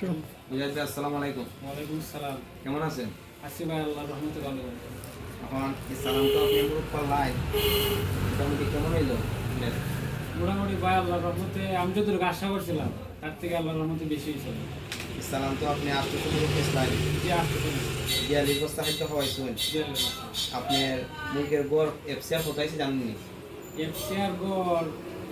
শুরু মুজাহিদ ভাই আসসালামু। আলাইকুম ওয়ালাইকুম সালাম কেমন আছেন? আসি ভাই আল্লাহ রহমতে ভালো। এখন এই সালাম তো আপনি গ্রুপ করলাই মোটামুটি কেমন হইল? মোটামুটি ভাই আল্লাহ রহমতে আমি যতটুকু আশা করছিলাম তার থেকে আল্লাহ রহমতে বেশি হয়েছিল এই সালাম তো আপনি আসতে শুরু করতেছিলেন যে আসতে বিয়াল্লিশ বস্তা খাদ্য খাওয়াইছেন আপনার মুরগের গড় এফসিআর কোথাইছে জানেননি এফসিআর গড়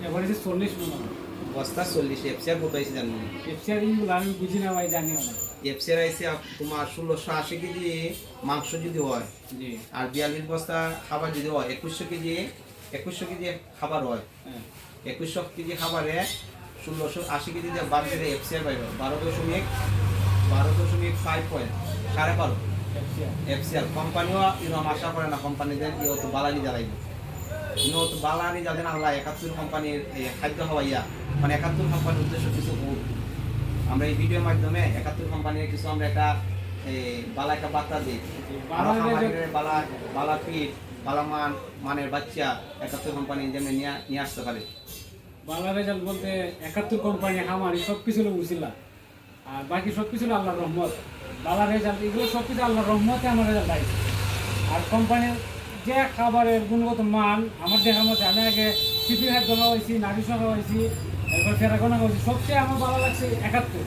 এভারেজে চল্লিশ মনে হয়। বস্তা চল্লিশ এফসিআর কোথাইছে জানেননি এফসিআর ইগুলো আমি বুঝি না ভাই জানিও না। এফসিআর আইসে তোমার ষোলোশো আশি কেজি মাংস যদি হয় জি। আর বিয়াল্লিশ বস্তা খাবার যদি হয় একুশশো কেজি একুশশো কেজি খাবার হয়। হ্যাঁ। একুশশো কেজি খাবারে ষোলোশো আশি কেজি যে বাদ দিলে এফসিআর পাইব। বারো দশমিক বারো দশমিক ফাইভ পয়েন্ট সাড়ে বারো। এফসিআর কোম্পানিও এরকম আশা করে না কোম্পানিদের তো বালানি জ্বালাইব। ইনো বালানি যাদের আল্লাহ একাত্তর কোম্পানির খাদ্য হওয়াইয়া মানে একাত্তর কোম্পানির উদ্দেশ্য কিছু আমরা এই ভিডিওর মাধ্যমে একাত্তর কোম্পানির কিছু আমরা একটা বালা একটা বার্তা দিই। বালা বালা পিঠ বালা মান মানের বাচ্চা একাত্তর কোম্পানি যেমনি নিয়ে নিয়ে আসতে পারে। বাংলা রেজাল্ট বলতে একাত্তর কোম্পানি হামারি সব কিছু উচিলা আর বাকি সব কিছু আল্লাহ রহমত। বাংলা রেজাল্ট এগুলো সব কিছু আল্লাহ রহমতে আমার রেজাল্ট আর কোম্পানির যে খাবারের গুণগত মান, আমার দেখার মধ্যে আমি আগে সিপি খাদ্য খাওয়াইছি নারী খাওয়াইছি এরপর ফেরাগোনা খাওয়াইছি সবচেয়ে আমার ভালো লাগছে একাত্তর।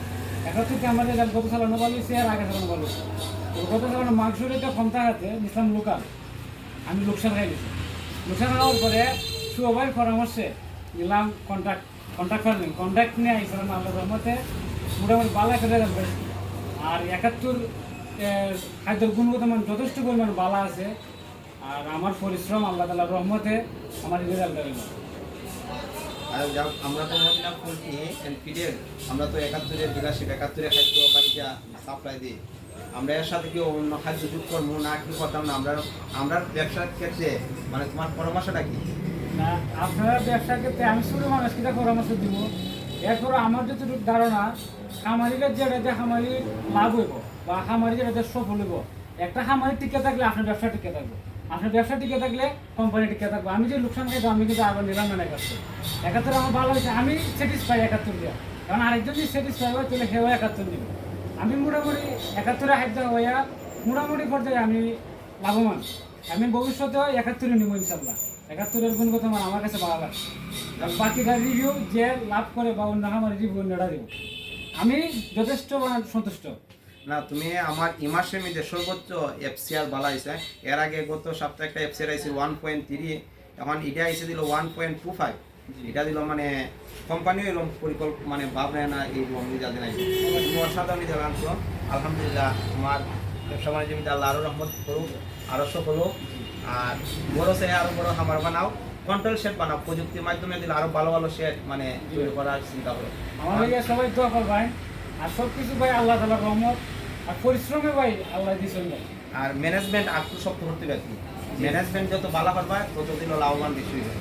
একাত্তরকে রেজাল্ট গত সালানো ভালো হয়েছে আর আগে সালানো ভালো হয়েছে। গত সালানো মাংস রেটটা কম থাকাতে নিলাম লোকাল। আমি লোকসান খাই দিয়েছি লোকসান খাওয়ার পরে সুবাই পরামর্শে নিলাম কন্ট্যাক্ট কন্ট্যাক্ট ফার্মিং কন্ট্যাক্ট নিয়ে আইছিলাম আল্লাহ রহমতে। মোটামুটি বালা একটা রেজাল্ট পাইছি আর একাত্তর খাদ্যের গুণগত মান যথেষ্ট পরিমাণ বালা আছে। আর আমার পরিশ্রম আল্লাহ তালার রহমতে আমার রেজাল্ট হইল আর আমরা তো মদিনা ফুলকি এনপিডিএল আমরা তো একাত্তরের বিরাশি একাত্তরের খাদ্য বাড়িটা সাপ্লাই দিই। আমরা এর সাথে কি অন্য খাদ্য যোগ করব না কি করতাম না? আমরা আমরা ব্যবসার ক্ষেত্রে মানে তোমার পরামর্শটা কি? না আপনারা ব্যবসার ক্ষেত্রে আমি শুরু মানুষ কিটা পরামর্শ দিব? এরপর আমার যতটুকু ধারণা খামারিদের যেটাতে খামারি লাভ হইব বা খামারি যেটাতে সফল হইব একটা খামারি টিকে থাকলে আপনার ব্যবসা টিকে থাকবে। আপনার ব্যবসা টিকে থাকলে কোম্পানি টিকে থাকবে। আমি যে লোকসান খাইতো আমি কিন্তু আবার নিলাম না একাত্তর একাত্তর আমার ভালো হয়েছে, আমি স্যাটিসফাই একাত্তর দেওয়া কারণ আরেকজন যদি স্যাটিসফাই হয়, তাহলে সেও একাত্তর দিবে। আমি মোটামুটি একাত্তরে হাইতে হইয়া মোটামুটি পর্যায়ে আমি লাভবান। আমি ভবিষ্যতেও একাত্তরে নিব ইনশাল্লাহ একাত্তরের গুণগত মান আমার কাছে ভালো লাগছে বাকিটা রিভিউ যে লাভ করে বা অন্য আমার রিভিউ অন্যরা দিব। আমি যথেষ্ট সন্তুষ্ট। না তুমি আমার মধ্যে সর্বোচ্চ এফসিআর বালা এর আগে গত সপ্তাহে একটা এফসিআর আইছে ওয়ান পয়েন্ট থ্রি এখন এটা আইসে দিল ওয়ান পয়েন্ট টু ফাইভ এটা দিল মানে কোম্পানিও এরকম পরিকল্প মানে ভাবনে না এই রকম রেজাল্ট নাই। তুমি অসাধারণ রেজাল্ট আনছো। আলহামদুলিল্লাহ তোমার ব্যবসা বাণিজ্য মধ্যে আল্লাহ আরও রহমত করুক আরও সফল হোক। আর বড় সে আরও বড় খামার বানাও কন্ট্রোল শেড বানাও প্রযুক্তির মাধ্যমে দিলে আরও ভালো ভালো শেড মানে তৈরি করার চিন্তা করো। আমার সবাই দোয়া করবেন। আর সব কিছু ভাই আল্লাহ তালার রহমত। আর পরিশ্রমে ভাই আল্লাহ দিয়েছেন ভাই। আর ম্যানেজমেন্ট আর করতে পারবি ম্যানেজমেন্ট যত ভালো পারবা তত দিন লাভবান বেশি হইবে।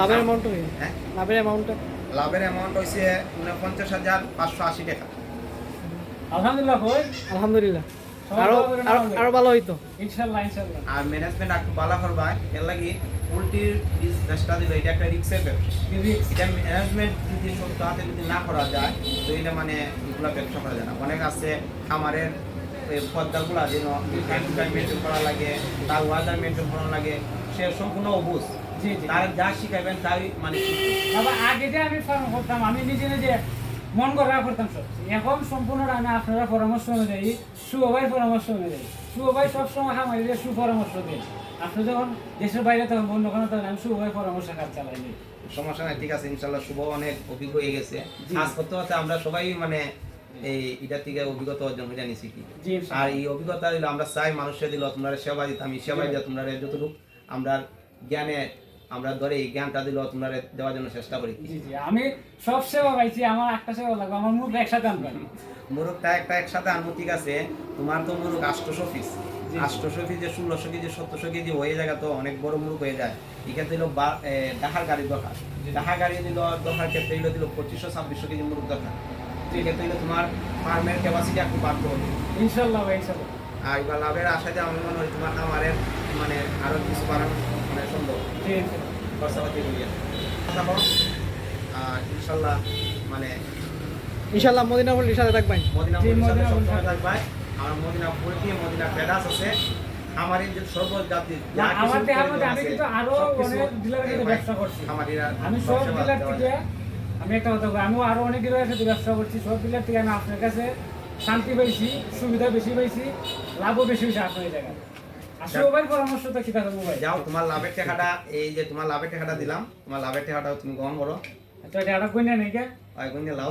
লাভের অ্যামাউন্টটা হ্যাঁ? লাভের অ্যামাউন্টটা লাভের অ্যামাউন্ট হয়েছে উনপঞ্চাশ হাজার পাঁচশো আশি টাকা। আলহামদুলিল্লাহ ভাই। আলহামদুলিল্লাহ। আরও আরও ভালো হইতো। ইনশাল্লাহ ইনশাল্লাহ আর ম্যানেজমেন্ট আর ভালো করবা এর লাগি পোলট্রির বিজনেসটা দিল এটা একটা রিক্সের ব্যবসা। এটা ম্যানেজমেন্ট যদি সত্য হাতে যদি না করা যায় তো এটা মানে এগুলো ব্যবসা করা যায় না। অনেক আছে খামারের পদ্মাগুলা যেন মেনটেন করা লাগে তার ওয়াদার মেনটেন করা লাগে সে সম্পূর্ণ অবুজ। জি জি। তার যা শিখাইবেন তাই মানে আগে যে আমি ফার্ম করতাম আমি নিজে নিজে মন করা করতাম সব এখন সম্পূর্ণ আমি আপনারা পরামর্শ অনুযায়ী সুবাই পরামর্শ অনুযায়ী। সুবাই সবসময় আমাদের সুপরামর্শ দিই আপনি যখন দেশের বাইরে তখন অন্য কোনো তখন আমি সুবাই পরামর্শ কাজ চালাই সমস্যা নাই ঠিক আছে ইনশাল্লাহ শুভ অনেক অভিজ্ঞ হয়ে গেছে। জি। কাজ করতে করতে আমরা সবাই মানে এই এটা থেকে অভিজ্ঞতা অর্জন করে জানি শিখি জি আর এই অভিজ্ঞতা দিলে আমরা চাই মানুষের দিল তোমরা সেবা দিতাম আমি সেবা দিতে তোমরা যতটুকু আমরা জ্ঞানে আমরা ধরে এই জ্ঞানটা দিল তোমরা দেওয়ার জন্য চেষ্টা করি। আমি সব সেবা পাইছি আমার একটা সেবা লাগবে আমার মুখ একসাথে আনবেন মুরুখটা একটা একসাথে আনব ঠিক আছে তোমার তো মুরুখ আষ্টশো পিস আষ্টশো যে ষোলোশো কেজি সত্তরশো কেজি হয়ে জায়গা তো অনেক বড় মুরুখ হয়ে যায়। এক্ষেত্রে দিল ডাহার গাড়ি দরকার। ডাহা গাড়ি দিল দরকার ক্ষেত্রে দিল দিল পঁচিশশো ছাব্বিশশো কেজি মুরুখ দরকার। সেক্ষেত্রে তোমার ফার্মের ক্যাপাসিটি একটু বাড়তে হবে। ইনশাল্লাহ ইনশাল্লাহ। আর লাভের আশাতে আমি মনে হয় তোমার খামারের মানে আরও কিছু বাড়ানো। মানে সম্ভব খরচাপাতি করিয়া আর ইনশাল্লাহ মানে ইনশাল্লাহ মদিনা পল্লীর সাথে থাকবেন। মদিনা জি, পুলিশের সাথে মদিনা সবসময় পুলিশ। থাকবে আর মদিনা প্যাডাস আছে। আমার এই যে সর্বজাতি না, আমার আমি কিন্তু আরও অনেক ডিলারের সাথে ব্যবসা করছি। আমি সব ডিলার থেকে আমি একটা কথা আমিও আরও অনেক ডিলারের সাথে ব্যবসা করছি। সব ডিলার থেকে আমি আপনার কাছে শান্তি পাইছি সুবিধা বেশি পাইছি লাভও বেশি হয়েছে আপনার এই জায়গায়। যাও তোমার লাভের টাকাটা এই যে তোমার লাভের টাকাটা দিলাম তোমার লাভের টাকাটা তুমি গ্রহণ করো। এটা কইনা নেই কে আয় গুঞ্জে লাও